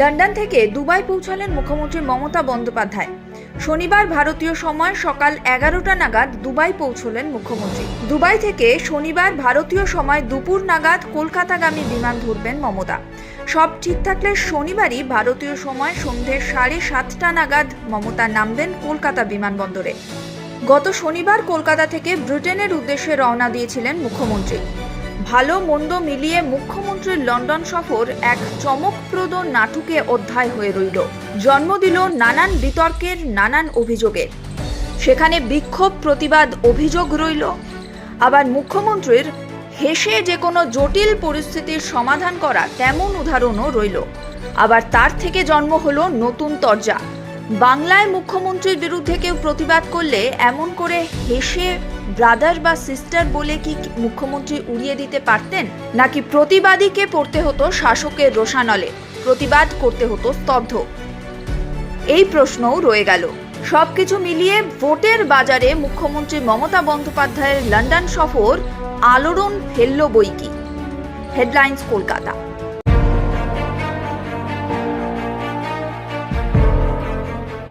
London থেকে Dubai পৌঁছালেন মুখ্যমন্ত্রী মমতা বন্দ্যোপাধ্যায়। শনিবার ভারতীয় সময় সকাল এগারোটা নাগাদ দুবাই পৌঁছলেন মুখ্যমন্ত্রী। দুবাই থেকে শনিবার ভারতীয় সময় দুপুর নাগাদ কলকাতাগামী বিমান ধরবেন মমতা। সব ঠিক থাকলে শনিবারই ভারতীয় সময় সন্ধ্যে সাড়ে সাতটা নাগাদ মমতা নামবেন কলকাতা বিমানবন্দরে। গত শনিবার কলকাতা থেকে ব্রিটেনের উদ্দেশ্যে রওনা দিয়েছিলেন মুখ্যমন্ত্রী। ভালো মন্দ মিলিয়ে মুখ্যমন্ত্রীর লন্ডন সফর এক চমকপ্রদ নাটকে অধ্যায় হয়ে রইল। জন্ম দিল নানান বিতর্কের, নানান অভিযোগের। সেখানে বিক্ষোভ, প্রতিবাদ, অভিযোগ রইল। আবার মুখ্যমন্ত্রীর হেসে যে কোনো জটিল পরিস্থিতির সমাধান করা তেমন উদাহরণও রইল। আবার তার থেকে জন্ম হলো নতুন তরজা। বাংলায় মুখ্যমন্ত্রীর বিরুদ্ধে কেউ প্রতিবাদ করলে এমন করে হেসে ব্রাদার বা সিস্টার বলে কি মুখ্যমন্ত্রী উড়িয়ে দিতে পারতেন? নাকি প্রতিবাদীকে পড়তে হতো শাসকের রোষানলে? প্রতিবাদ করতে হতো স্তব্ধ। এই প্রশ্নও রয়ে গেল। সবকিছু মিলিয়ে ভোটের বাজারে মুখ্যমন্ত্রী মমতা বন্দ্যোপাধ্যায়ের লন্ডন সফর আলোড়ন ফেলল বই কি হেডলাইন্স কলকাতা